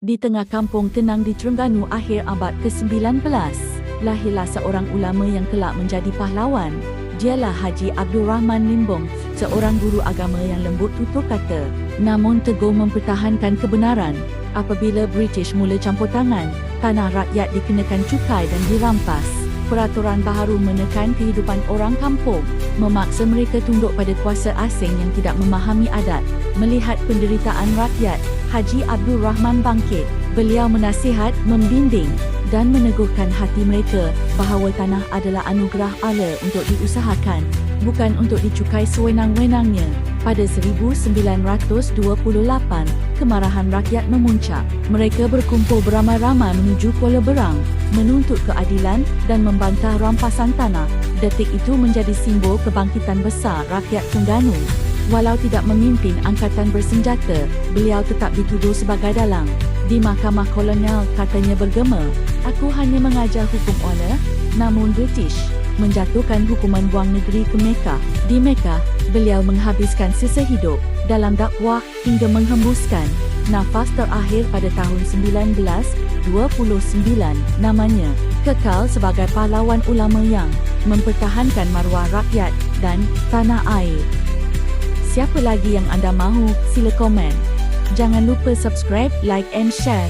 Di tengah kampung tenang di Terengganu akhir abad ke-19, lahirlah seorang ulama yang kelak menjadi pahlawan. Dialah Haji Abdul Rahman Limbong, seorang guru agama yang lembut tutur kata, namun teguh mempertahankan kebenaran. Apabila British mula campur tangan, tanah rakyat dikenakan cukai dan dirampas. Peraturan baharu menekan kehidupan orang kampung, memaksa mereka tunduk pada kuasa asing yang tidak memahami adat. Melihat penderitaan rakyat, Haji Abdul Rahman bangkit. Beliau menasihat, membimbing dan meneguhkan hati mereka bahawa tanah adalah anugerah Allah untuk diusahakan, bukan untuk dicukai sewenang-wenangnya. Pada 1928, kemarahan rakyat memuncak. Mereka berkumpul beramai-ramai menuju Kuala Berang, menuntut keadilan dan membantah rampasan tanah. Detik itu menjadi simbol kebangkitan besar rakyat Terengganu. Walau tidak memimpin angkatan bersenjata, beliau tetap dituduh sebagai dalang. Di mahkamah kolonial katanya bergema, aku hanya mengajar hukum Allah, namun British menjatuhkan hukuman buang negeri ke Mekah. Di Mekah, beliau menghabiskan sisa hidup dalam dakwah hingga menghembuskan nafas terakhir pada tahun 1929 namanya kekal sebagai pahlawan ulama yang mempertahankan maruah rakyat dan tanah air. Siapa lagi yang anda mahu? Sila komen. Jangan lupa subscribe, like and share.